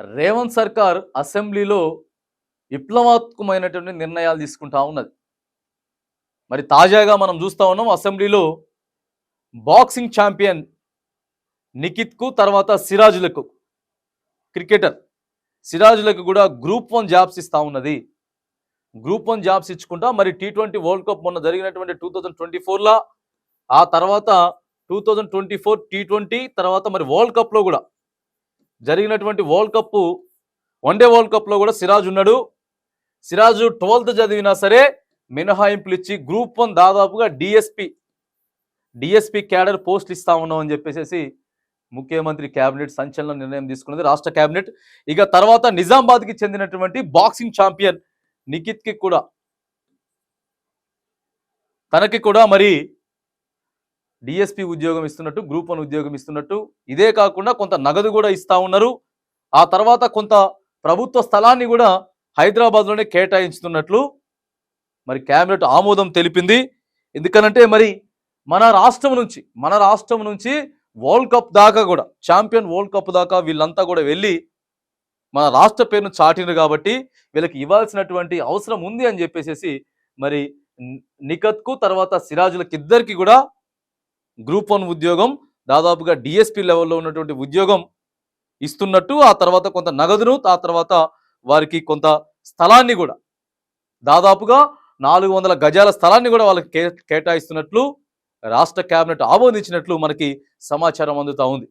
రేవంత్ సర్కార్ అసెంబ్లీలో విప్లవాత్మకమైనటువంటి నిర్ణయాలు తీసుకుంటా ఉన్నది. మరి తాజాగా మనం చూస్తా ఉన్నాం అసెంబ్లీలో బాక్సింగ్ ఛాంపియన్ నిఖిత్కు తర్వాత సిరాజులకు క్రికెటర్. సిరాజులకు కూడా గ్రూప్ వన్ జాబ్స్ ఇస్తూ ఉన్నది. గ్రూప్ వన్ జాబ్స్ ఇచ్చుకుంటా మరి టీ ట్వంటీ వరల్డ్ కప్ మొన్న జరిగినటువంటి టూ థౌజండ్ ట్వంటీ ఫోర్లో ఆ తర్వాత two thousand twenty four T twenty తర్వాత మరి వరల్డ్ కప్లో కూడా జరిగినటువంటి వరల్డ్ కప్ వన్డే వరల్డ్ కప్లో కూడా సిరాజ్ ఉన్నాడు. సిరాజు ట్వెల్త్ చదివినా సరే మినహాయింపులు ఇచ్చి గ్రూప్ వన్ దాదాపుగా డిఎస్పి డిఎస్పి క్యాడర్ పోస్టులు ఇస్తా ఉన్నాం అని చెప్పేసి ముఖ్యమంత్రి కేబినెట్ సంచలన నిర్ణయం తీసుకున్నది రాష్ట్ర కేబినెట్ ఇక తర్వాత నిజామాబాద్కి చెందినటువంటి బాక్సింగ్ ఛాంపియన్ నిఖిత్కి కూడా తనకి కూడా మరి డిఎస్పి ఉద్యోగం ఇస్తున్నట్టు గ్రూప్ వన్ ఉద్యోగం ఇస్తున్నట్టు ఇదే కాకుండా కొంత నగదు కూడా ఇస్తా ఉన్నారు. ఆ తర్వాత కొంత ప్రభుత్వ స్థలాన్ని కూడా హైదరాబాద్లోనే కేటాయించుతున్నట్లు మరి క్యాబినెట్ ఆమోదం తెలిపింది. ఎందుకనంటే మరి మన రాష్ట్రం నుంచి మన రాష్ట్రం నుంచి వరల్డ్ కప్ దాకా కూడా ఛాంపియన్ వరల్డ్ కప్ దాకా వీళ్ళంతా కూడా వెళ్ళి మన రాష్ట్ర పేరును చాటినారు కాబట్టి వీళ్ళకి ఇవ్వాల్సినటువంటి అవసరం ఉంది అని చెప్పేసి మరి నిఖత్కు తర్వాత సిరాజులకి ఇద్దరికి కూడా గ్రూప్ వన్ ఉద్యోగం దాదాపుగా డిఎస్పి లెవెల్లో ఉన్నటువంటి ఉద్యోగం ఇస్తున్నట్టు ఆ తర్వాత కొంత నగదును ఆ తర్వాత వారికి కొంత స్థలాన్ని కూడా దాదాపుగా నాలుగు వందల గజాల స్థలాన్ని కూడా వాళ్ళకి కే కేటాయిస్తున్నట్లు రాష్ట్ర కేబినెట్ ఆమోదించినట్లు మనకి సమాచారం అందుతూ ఉంది.